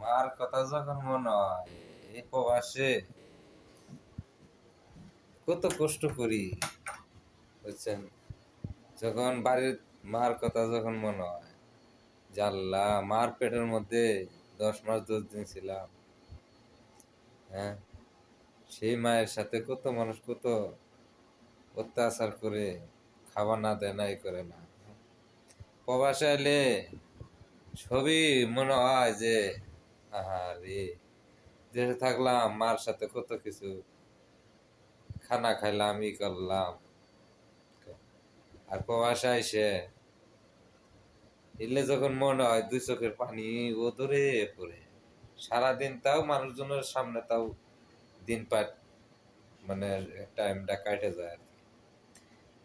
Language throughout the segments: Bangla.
মার কথা যখন মনে হয়, এই প্রবাসে কত কষ্ট করি, বুঝছেন? যখন বাড়ির মার কথা যখন মনে হয় জাল্লা মার পেটের মধ্যে দশ মাস দশ দিন ছিলাম হ্যাঁ? সেই মায়ের সাথে কত মানুষ কত অত্যাচার করে খাবার না দেয় না করে না। প্রবাসে এলে সবই মনে হয় যে আহারে, দেশে থাকলাম, মার সাথে কত কিছু। খানা খাইলাম, ই করলাম। আর প্রবাসে এসে এলে যখন মনে হয় দুই চোখের পানি ও ধরে পড়ে। সারাদিন তাও মানুষজনের সামনে তাও দিন পাট মানে টাইমটা কাটে যায়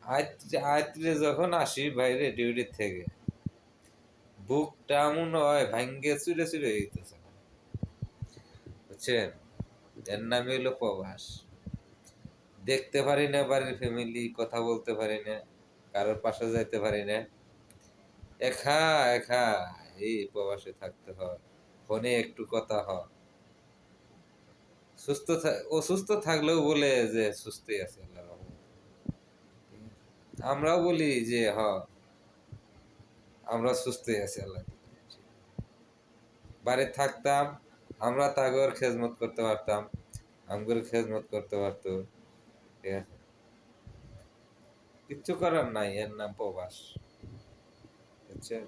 আর কি। আয়ত্রে যখন আসি বাইরে ডিউটির থেকে, বুকটা মনে হয় ভাঙ্গে চুরে চুরে হইতেছে। বুঝছেন? এর নামে হলো প্রবাস দেখতে পারি না বাড়ির ফ্যামিলি কথা বলতে পারি না, কারোর পাশে যাইতে পারি না। একা একা এই প্রবাসে থাকতে হয়, ফোনে একটু কথা হয়। সুস্থ থা- অসুস্থ থাকলেও বলে যে সুস্থই আছে রহমতে। আমরাও বলি যে, হ, আমরা সুস্থই আছি, আল্লাহ বাড়ি থাকতাম আমরা তাগর খেজমত করতে পারতাম, আমগর খেজমত করতে পারতো। ঠিক আছে কিচ্ছু করার নাই, এর নাম প্রবাস। বুঝছেন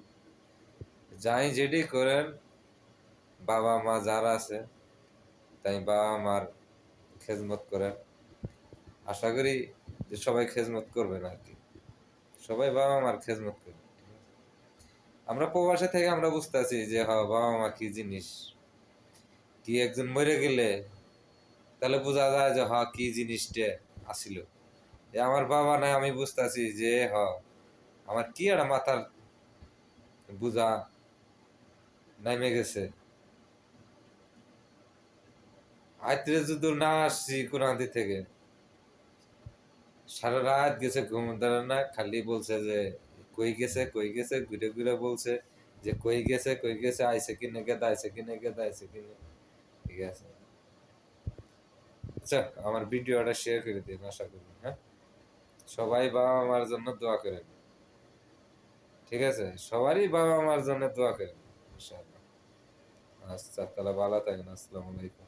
যাই যেটি করেন, বাবা মা যারা আছে, তাই বাবা মার খেজমত করেন। আশা করি যে সবাই খেজমত করবেন আর কি। সবাই বাবা মার খেজমত আছে? আমরা প্রবাসে থেকে আমরা বুঝতে আছি যে হ বাবা মা কি জিনিস। কি একজন মরে গেলে? তাহলে বোঝা যায় যে হ কি জিনিসটা আসিল। আমার বাবা নাই, আমি বুঝতে আছি যে হ আমার কি একটা মাথার বুঝা নেমে গেছে। আত্মীয় যদি না আসছি কোরআনদি থেকে। সারা রাত গেছে ঘুম ধরে না, খালি বলছে যে, কই গেছে কই গেছে, ঘুরে ঘুরে বলছে যে, কই গেছে কই গেছে আইসে কিনে গেদা আইসে কিনে গেদা আইসে কিনে ঠিক আছে আচ্ছা আমার ভিডিওটা শেয়ার করে দিন, আশা করি হ্যাঁ? সবাই বাবা মার জন্য দোয়া করেন ঠিক আছে? সবারই বাবা মার জন্য দোয়া ইনশাআল্লাহ। আচ্ছা তাহলে ভালো থাকেন, আসসালামু আলাইকুম।